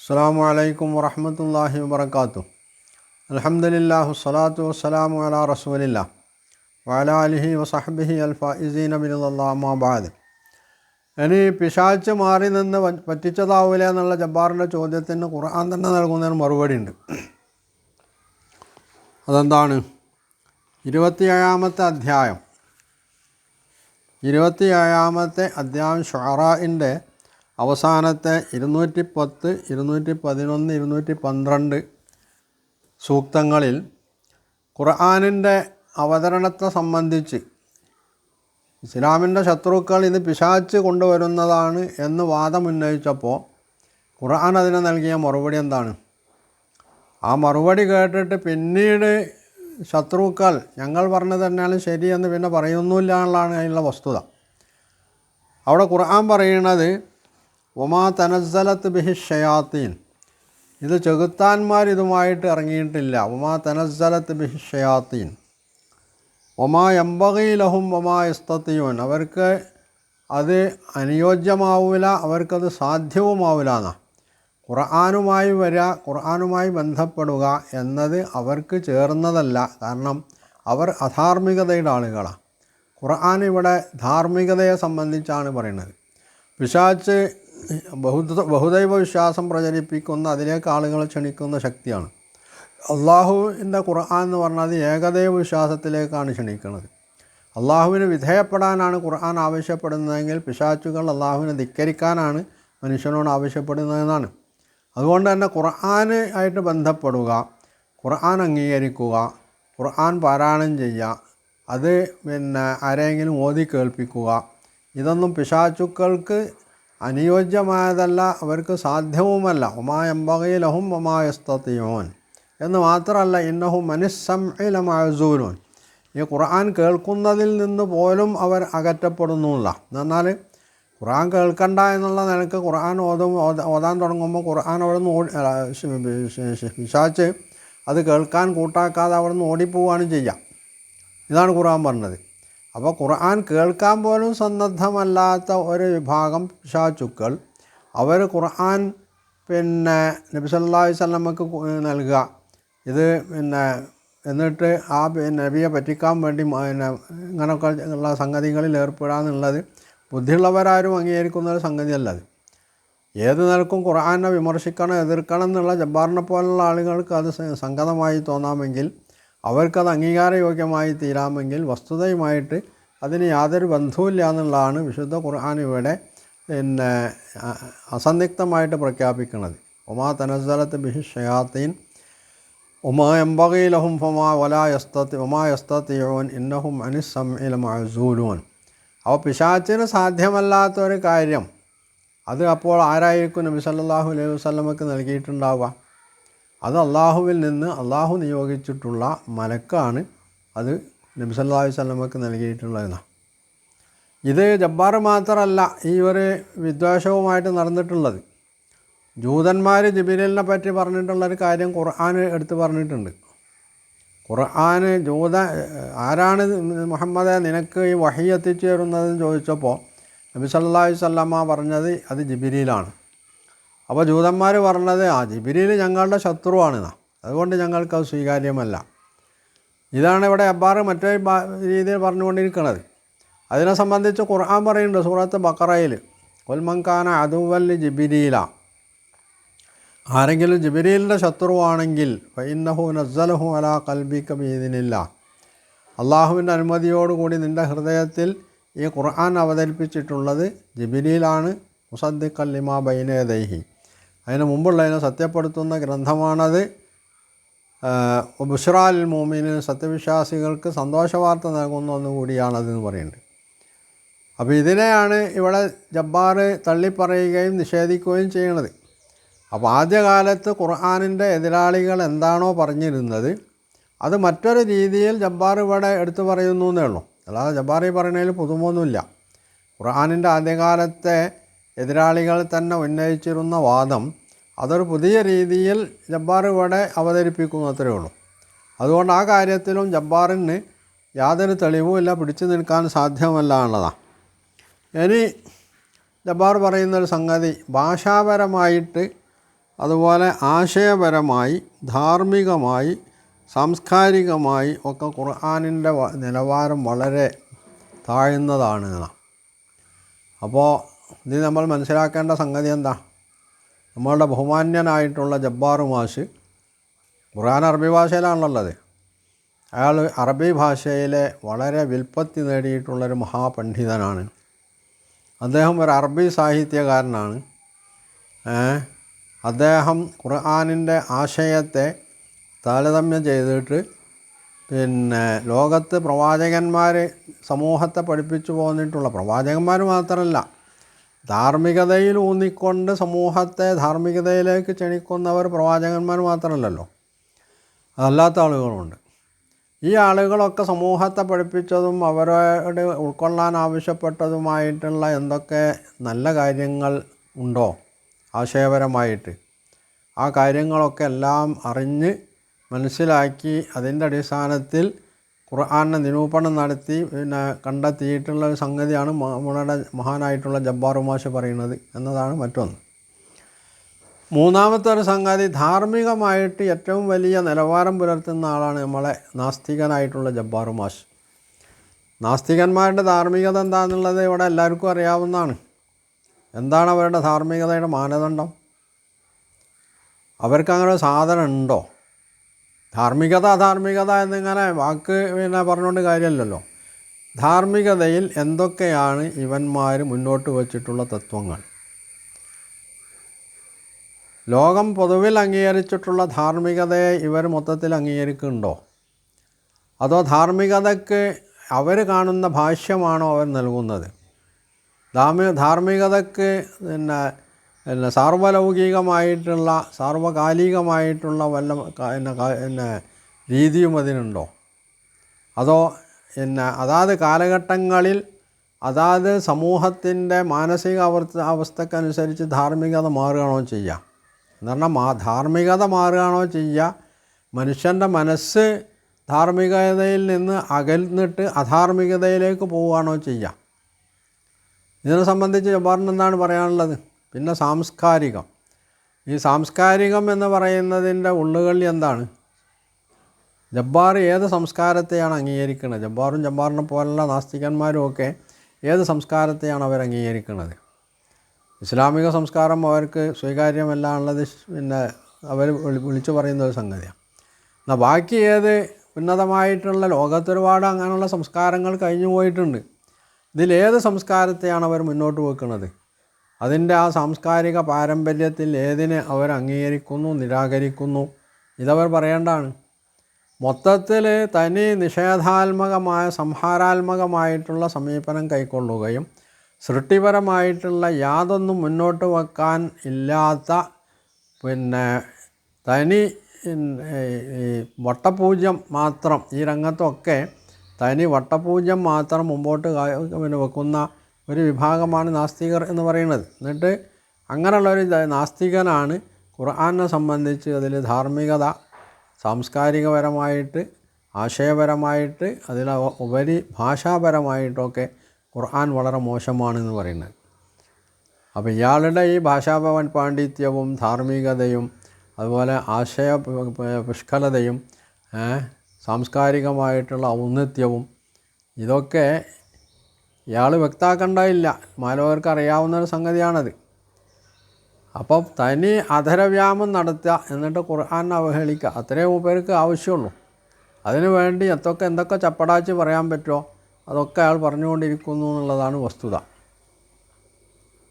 അസ്സാം വലൈക്കും വറഹമത്തല്ലാഹി വബർക്കാത്തു അലഹമുല്ലാഹു സ്വലാത്തു വസ്സലാമു അലാ റസൂലില്ല. വഅല അലിഹി വസഹബിഹി അൽഫീസീൻ അബിനുല്ലാമാബാദ് ഇനി പിശാച്ച് മാറി നിന്ന് പറ്റിച്ചതാവൂല എന്നുള്ള ജബ്ബാറിന്റെ ചോദ്യത്തിന് ഖുർആൻ തന്നെ നൽകുന്നതിന് മറുപടി ഉണ്ട്. അതെന്താണ്? ഇരുപത്തിയേഴാമത്തെ അധ്യായം. ഇരുപത്തിയേഴാമത്തെ അധ്യായം ഷൊറായിന്റെ അവസാനത്തെ ഇരുന്നൂറ്റി പത്ത് ഇരുന്നൂറ്റി പതിനൊന്ന് ഇരുന്നൂറ്റി പന്ത്രണ്ട് സൂക്തങ്ങളിൽ ഖുർആാനിന്റെ അവതരണത്തെ സംബന്ധിച്ച് ഇസ്ലാമിന്റെ ശത്രുക്കൾ ഇത് പിശാച്ച് കൊണ്ടുവരുന്നതാണ് എന്ന് വാദമുന്നയിച്ചപ്പോൾ ഖുർആൻ അതിന് നൽകിയ മറുപടി എന്താണ്? ആ മറുപടി കേട്ടിട്ട് പിന്നീട് ശത്രുക്കൾ ഞങ്ങൾ പറഞ്ഞത് തന്നെയാണ് ശരിയെന്ന് പിന്നെ പറയുന്നില്ല എന്നുള്ളതാണ് അതിനുള്ള വസ്തുത. അവിടെ ഖുർആൻ പറയുന്നത് ഒമാ തനസ്സലത്ത് ബിഹി ഷയാത്തീൻ. ഇത് ചെകുത്താന്മാർ ഇതുമായിട്ട് ഇറങ്ങിയിട്ടില്ല. ഒമാ തനസ്സലത്ത് ബിഹി ഷയാത്തീൻ. ഒമാ എമ്പകയിലഹും ഒമാ ഇസ്തത്തിയോൻ അവർക്ക് അത് അനുയോജ്യമാവില്ല അവർക്കത് സാധ്യവുമാവില്ല എന്നാ ഖുർആാനുമായി വരിക ഖുർആാനുമായി ബന്ധപ്പെടുക എന്നത് അവർക്ക് ചേർന്നതല്ല. കാരണം അവർ അധാർമികതയുടെ ആളുകളാണ് ഖുർആൻ ഇവിടെ ധാർമ്മികതയെ സംബന്ധിച്ചാണ് പറയുന്നത്. പിശാച്ച് ബഹുദ ബഹുദൈവ വിശ്വാസം പ്രചരിപ്പിക്കുന്ന അതിലേക്ക് ആളുകളെ ക്ഷണിക്കുന്ന ശക്തിയാണ്. അള്ളാഹുവിന്റെ ഖുർആൻ എന്ന് പറഞ്ഞാൽ ഏകദൈവ വിശ്വാസത്തിലേക്കാണ് ക്ഷണിക്കുന്നത്. അള്ളാഹുവിന് വിധേയപ്പെടാനാണ് ഖുർആൻ ആവശ്യപ്പെടുന്നതെങ്കിൽ പിശാച്ചുകൾ അള്ളാഹുവിനെ ധിക്കരിക്കാനാണ് മനുഷ്യനോട് ആവശ്യപ്പെടുന്നതെന്നാണ്. അതുകൊണ്ട് തന്നെ ഖുർആൻ ആയിട്ട് ബന്ധപ്പെടുക ഖുർആൻ അംഗീകരിക്കുക ഖുർആൻ പാരായണം ചെയ്യുക അത് പിന്നെ ആരെങ്കിലും ഓതി കേൾപ്പിക്കുക ഇതൊന്നും പിശാചുക്കൾക്ക് അനുയോജ്യമായതല്ല അവർക്ക് സാധ്യവുമല്ല. ഒമായമ്പകയിലഹും ഒമായസ്തത്തിയോൻ എന്ന് മാത്രമല്ല ഇന്നഹും മനുസ്സംഇലമാസൂനോൻ ഈ ഖുർആൻ കേൾക്കുന്നതിൽ നിന്ന് പോലും അവർ അകറ്റപ്പെടുന്നില്ല എന്നാൽ ഖുർആൻ കേൾക്കണ്ട എന്നുള്ള നിലയ്ക്ക് ഖുർആൻ ഓതും ഓത- ഓതാൻ തുടങ്ങുമ്പോൾ ഖുർആൻ അവിടെ നിന്ന് പിശാച്ച് അത് കേൾക്കാൻ കൂട്ടാക്കാതെ അവിടെ നിന്ന് ഓടിപ്പോവാണ് ചെയ്യാം ഇതാണ് ഖുർആൻ പറഞ്ഞത്. അപ്പോൾ ഖുർആൻ കേൾക്കാൻ പോലും സന്നദ്ധമല്ലാത്ത ഒരു വിഭാഗം പിശാചുക്കൾ അവർ ഖുർആൻ പിന്നെ നബി സ്വലമക്ക് നൽകുക. ഇത് പിന്നെ എന്നിട്ട് ആ നബിയെ പറ്റിക്കാൻ വേണ്ടി പിന്നെ ഇങ്ങനെയൊക്കെ ഉള്ള സംഗതികളിൽ ഏർപ്പെടാന്നുള്ളത് ബുദ്ധിയുള്ളവരാരും അംഗീകരിക്കുന്ന ഒരു സംഗതിയല്ലത് ഏത് നിലക്കും ഖുർആാനെ വിമർശിക്കണം എതിർക്കണം എന്നുള്ള ജബ്ബാറിനെ പോലുള്ള ആളുകൾക്ക് അത് സംഗതമായി തോന്നാമെങ്കിൽ അവർക്കത് അംഗീകാരയോഗ്യമായി തീരാമെങ്കിൽ വസ്തുതയുമായിട്ട് അതിന് യാതൊരു ബന്ധവുമില്ല എന്നുള്ളതാണ് വിശുദ്ധ ഖുർആൻ ഇവിടെ പിന്നെ അ- അസന്ദിഗ്ധമായിട്ട് പ്രഖ്യാപിക്കുന്നത്. ഒമാ തനസ്ഥലത്ത് ബിഹി ഷയാത്തീൻ ഒമാ എംബകയിലഹും ഫമാ വലാ യസ്തത്തി ഒമാ യസ്തത്തിയോൻ ഇന്നഹും മഅസൂലൂൻ. അപ്പോൾ പിശാച്ചിന് സാധ്യമല്ലാത്തൊരു കാര്യം അത് അപ്പോൾ ആരായിരിക്കും നബി സല്ലല്ലാഹു അലൈഹി വസല്ലമക്ക് നൽകിയിട്ടുണ്ടാവുക? അത് അള്ളാഹുവിൽ നിന്ന് അള്ളാഹു നിയോഗിച്ചിട്ടുള്ള മലക്കാണ് അത് നബി സ്വലമക്ക് അലൈഹി വസല്ലമക്ക് നൽകിയിട്ടുള്ളതെന്നാണ് ഇത് ജബ്ബാർ മാത്രമല്ല ഈ ഒരു വിദ്വേഷവുമായിട്ട് നടന്നിട്ടുള്ളത്. ജൂതന്മാർ ജിബിലിനെ പറ്റി പറഞ്ഞിട്ടുള്ളൊരു കാര്യം ഖുർആൻ എടുത്ത് പറഞ്ഞിട്ടുണ്ട്. ഖുർആൻ ജൂത ആരാണ് മുഹമ്മദെ നിനക്ക് ഈ വഹി എത്തിച്ചു തരുന്നതെന്ന് ചോദിച്ചപ്പോൾ നബി സല്ലാ വസല്ലമ പറഞ്ഞത് അത് ജിബിരിയിലാണ് അപ്പോൾ ജൂതന്മാർ പറഞ്ഞത് ആ ജിബിരിയിൽ ഞങ്ങളുടെ ശത്രുവാണെന്നാ അതുകൊണ്ട് ഞങ്ങൾക്ക് അത് സ്വീകാര്യമല്ല. ഇതാണ് ഇവിടെ അബ്ബാർ മറ്റേ രീതിയിൽ പറഞ്ഞുകൊണ്ടിരിക്കുന്നത് അതിനെ സംബന്ധിച്ച് ഖുർആൻ പറയുന്നുണ്ട് സൂറത്ത് ബക്കറയിൽ കൊൽമങ്കാന അതുവല്ലി ജിബിരിയില ആരെങ്കിലും ജിബിരിയിലിന്റെ ശത്രുവാണെങ്കിൽ ഫൈന്നഹു നസ്സലഹു അലാ കൽബിക്ക ബീദിനില്ല അള്ളാഹുവിന്റെ അനുമതിയോടുകൂടി നിന്റെ ഹൃദയത്തിൽ ഈ ഖുർആൻ അവതരിപ്പിച്ചിട്ടുള്ളത് ജിബിരിയിലാണ് മുസദ്ദിഖ് അല്ലിമ ബൈനേദൈഹി അതിന് മുമ്പുള്ളതിനെ സത്യപ്പെടുത്തുന്ന ഗ്രന്ഥമാണത്. ബുഷ്റാൽ മോമിന് സത്യവിശ്വാസികൾക്ക് സന്തോഷവാർത്ത നൽകുന്ന ഒന്നുകൂടിയാണതെന്ന് പറയുന്നുണ്ട്. അപ്പോൾ ഇതിനെയാണ് ഇവിടെ ജബ്ബാർ തള്ളിപ്പറയുകയും നിഷേധിക്കുകയും ചെയ്യുന്നത്. അപ്പോൾ ആദ്യകാലത്ത് ഖുർആാനിന്റെ എതിരാളികൾ എന്താണോ പറഞ്ഞിരുന്നത് അത് മറ്റൊരു രീതിയിൽ ജബ്ബാർ ഇവിടെ എടുത്തു പറയുന്നു എന്നേ ഉള്ളൂ. അല്ലാതെ ജബ്ബാർ പറയുന്നതിൽ പുതുമൊന്നുമില്ല. ഖുർആാനിന്റെ ആദ്യകാലത്തെ എതിരാളികൾ തന്നെ ഉന്നയിച്ചിരുന്ന വാദം അതൊരു പുതിയ രീതിയിൽ ജബ്ബാർ ഇവിടെ അത്രയേ ഉള്ളൂ. അതുകൊണ്ട് ആ കാര്യത്തിലും ജബ്ബാറിന് യാതൊരു തെളിവുമില്ല പിടിച്ചു നിൽക്കാൻ സാധ്യമല്ല എന്നതാണ്. ഇനി ജബ്ബാർ പറയുന്നൊരു സംഗതി ഭാഷാപരമായിട്ട് അതുപോലെ ആശയപരമായി ധാർമ്മികമായി സാംസ്കാരികമായി ഒക്കെ ഖുർആാനിന്റെ നിലവാരം വളരെ താഴ്ന്നതാണ് അപ്പോൾ ഇത് നമ്മൾ മനസ്സിലാക്കേണ്ട സംഗതി എന്താ? നമ്മളുടെ ബഹുമാന്യനായിട്ടുള്ള ജബ്ബാർ മാഷ് ഖുർആൻ അറബി ഭാഷയിലാണുള്ളത്. അയാൾ അറബി ഭാഷയിലെ വളരെ വിൽപ്പത്തി നേടിയിട്ടുള്ളൊരു മഹാപണ്ഡിതനാണ്. അദ്ദേഹം ഒരു അറബി സാഹിത്യകാരനാണ്? അദ്ദേഹം ഖുർആാനിന്റെ ആശയത്തെ താരതമ്യം ചെയ്തിട്ട് പിന്നെ ലോകത്ത് പ്രവാചകന്മാർ സമൂഹത്തെ പഠിപ്പിച്ചു പോന്നിട്ടുള്ള പ്രവാചകന്മാർ മാത്രമല്ല ധാർമ്മികതയിൽ ഊന്നിക്കൊണ്ട് സമൂഹത്തെ ധാർമ്മികതയിലേക്ക് ക്ഷണിക്കുന്നവർ പ്രവാചകന്മാർ മാത്രമല്ലല്ലോ. അതല്ലാത്ത ആളുകളുമുണ്ട്. ഈ ആളുകളൊക്കെ സമൂഹത്തെ പഠിപ്പിച്ചതും അവരോട് ഉൾക്കൊള്ളാൻ ആവശ്യപ്പെട്ടതുമായിട്ടുള്ള എന്തൊക്കെ നല്ല കാര്യങ്ങൾ ഉണ്ടോ? ആശയപരമായിട്ട്. ആ കാര്യങ്ങളൊക്കെ എല്ലാം അറിഞ്ഞ് മനസ്സിലാക്കി അതിന്റെ അടിസ്ഥാനത്തിൽ ഖുർആാനെ നിരൂപണം നടത്തി പിന്നെ കണ്ടെത്തിയിട്ടുള്ള ഒരു സംഗതിയാണ് നമ്മുടെ മഹാനായിട്ടുള്ള ജബ്ബാർ ഉമാഷ് പറയുന്നത് എന്നതാണ് മറ്റൊന്ന്. മൂന്നാമത്തെ ഒരു സംഗതി ധാർമ്മികമായിട്ട് ഏറ്റവും വലിയ നിലവാരം പുലർത്തുന്ന ആളാണ് നമ്മളെ നാസ്തികനായിട്ടുള്ള ജബ്ബാർ ഉമാഷ്. നാസ്തികന്മാരുടെ ധാർമ്മികത എന്താണെന്നുള്ളത് ഇവിടെ എല്ലാവർക്കും അറിയാവുന്നതാണ്. എന്താണ് അവരുടെ ധാർമ്മികതയുടെ മാനദണ്ഡം? അവർക്ക് അങ്ങനെ സാധനം ഉണ്ടോ? ധാർമ്മികത അധാർമ്മികത എന്നിങ്ങനെ വാക്ക് പിന്നെ പറഞ്ഞുകൊണ്ട് കാര്യമല്ലല്ലോ ധാർമ്മികതയിൽ എന്തൊക്കെയാണ് ഇവന്മാർ മുന്നോട്ട് വച്ചിട്ടുള്ള തത്വങ്ങൾ? ലോകം പൊതുവിൽ അംഗീകരിച്ചിട്ടുള്ള ധാർമ്മികതയെ ഇവർ മൊത്തത്തിൽ അംഗീകരിക്കുന്നുണ്ടോ? അതോ ധാർമ്മികതയ്ക്ക് അവർ കാണുന്ന ഭാഷ്യമാണോ അവർ നൽകുന്നത്? ധാർമ്മി ധാർമ്മികതയ്ക്ക് പിന്നെ പിന്നെ സാർവലൗകികമായിട്ടുള്ള സാർവകാലികമായിട്ടുള്ള വല്ല പിന്നെ രീതിയും അതിനുണ്ടോ? അതോ പിന്നെ അതാത് കാലഘട്ടങ്ങളിൽ അതാത് സമൂഹത്തിന്റെ മാനസിക അവസ്ഥ അവസ്ഥക്കനുസരിച്ച് ധാർമ്മികത മാറുകയാണോ ചെയ്യുക? എന്ന് പറഞ്ഞാൽ മാ ധാർമ്മികത മാറുകയാണോ ചെയ്യുക? മനുഷ്യന്റെ മനസ്സ് ധാർമ്മികതയിൽ നിന്ന് അകന്നിട്ട് അധാർമികതയിലേക്ക് പോവുകയാണോ ചെയ്യുക? ഇതിനെ സംബന്ധിച്ച് ജബ്ബാറിന് എന്താണ് പറയാനുള്ളത്? പിന്നെ സാംസ്കാരികം. ഈ സാംസ്കാരികം എന്ന് പറയുന്നതിന്റെ ഉള്ളുകളി എന്താണ്? ജബ്ബാർ ഏത് സംസ്കാരത്തെയാണ് അംഗീകരിക്കുന്നത്? ജബ്ബാറും ജബ്ബാറിനെ പോലുള്ള നാസ്തികന്മാരും ഒക്കെ ഏത് സംസ്കാരത്തെയാണ് അവർ അംഗീകരിക്കുന്നത്? ഇസ്ലാമിക സംസ്കാരം അവർക്ക് സ്വീകാര്യമല്ല എന്നുള്ളത് പിന്നെ അവർ വിളി- വിളിച്ചു പറയുന്ന ഒരു സംഗതിയാണ്. എന്നാൽ ബാക്കി ഏത് ഉന്നതമായിട്ടുള്ള ലോകത്തൊരുപാട് അങ്ങനെയുള്ള സംസ്കാരങ്ങൾ കഴിഞ്ഞു പോയിട്ടുണ്ട് ഇതിലേത് സംസ്കാരത്തെയാണ് അവർ മുന്നോട്ട് വെക്കുന്നത്? അതിന്റെ ആ സാംസ്കാരിക പാരമ്പര്യത്തിൽ ഏതിനെ അവർ അംഗീകരിക്കുന്നു നിരാകരിക്കുന്നു? ഇതവർ പറയേണ്ടതാണ്. മൊത്തത്തിൽ തനി നിഷേധാത്മകമായ സംഹാരാത്മകമായിട്ടുള്ള സമീപനം കൈക്കൊള്ളുകയും സൃഷ്ടിപരമായിട്ടുള്ള യാതൊന്നും മുന്നോട്ട് വെക്കാൻ ഇല്ലാത്ത പിന്നെ തനി വട്ടപൂജ്യം മാത്രം ഈ രംഗത്തൊക്കെ തനി വട്ടപൂജ്യം മാത്രം മുമ്പോട്ട് പിന്നെ വെക്കുന്ന ഒരു വിഭാഗമാണ് നാസ്തികർ എന്ന് പറയുന്നത്. എന്നിട്ട് അങ്ങനെയുള്ള ഒരു നാസ്തികനാണ്. ഖുർആാനെ സംബന്ധിച്ച് അതിൽ ധാർമ്മികത സാംസ്കാരികപരമായിട്ട് ആശയപരമായിട്ട് അതിൽ ഉപരി ഭാഷാപരമായിട്ടൊക്കെ ഖുർആൻ വളരെ മോശമാണെന്ന് പറയുന്നത്. അപ്പോൾ ഇയാളുടെ ഈ ഭാഷാഭവൻ പാണ്ഡിത്യവും ധാർമ്മികതയും അതുപോലെ ആശയ പുഷ്കലതയും സാംസ്കാരികമായിട്ടുള്ള ഔന്നത്യവും ഇതൊക്കെ ഇയാൾ വ്യക്താക്കണ്ടായില്ല. മാലോകർക്ക് അറിയാവുന്ന ഒരു സംഗതിയാണത്. അപ്പം തനി അധരവ്യാമം നടത്തുക എന്നിട്ട് ഖുർആൻ അവഹേളിക്കുക. അത്രേ മൂപ്പർക്ക് ആവശ്യമുള്ളൂ. അതിനു വേണ്ടി എന്തൊക്കെ എന്തൊക്കെ ചപ്പടാച്ച് പറയാൻ പറ്റുമോ അതൊക്കെ അയാൾ പറഞ്ഞുകൊണ്ടിരിക്കുന്നു എന്നുള്ളതാണ് വസ്തുത.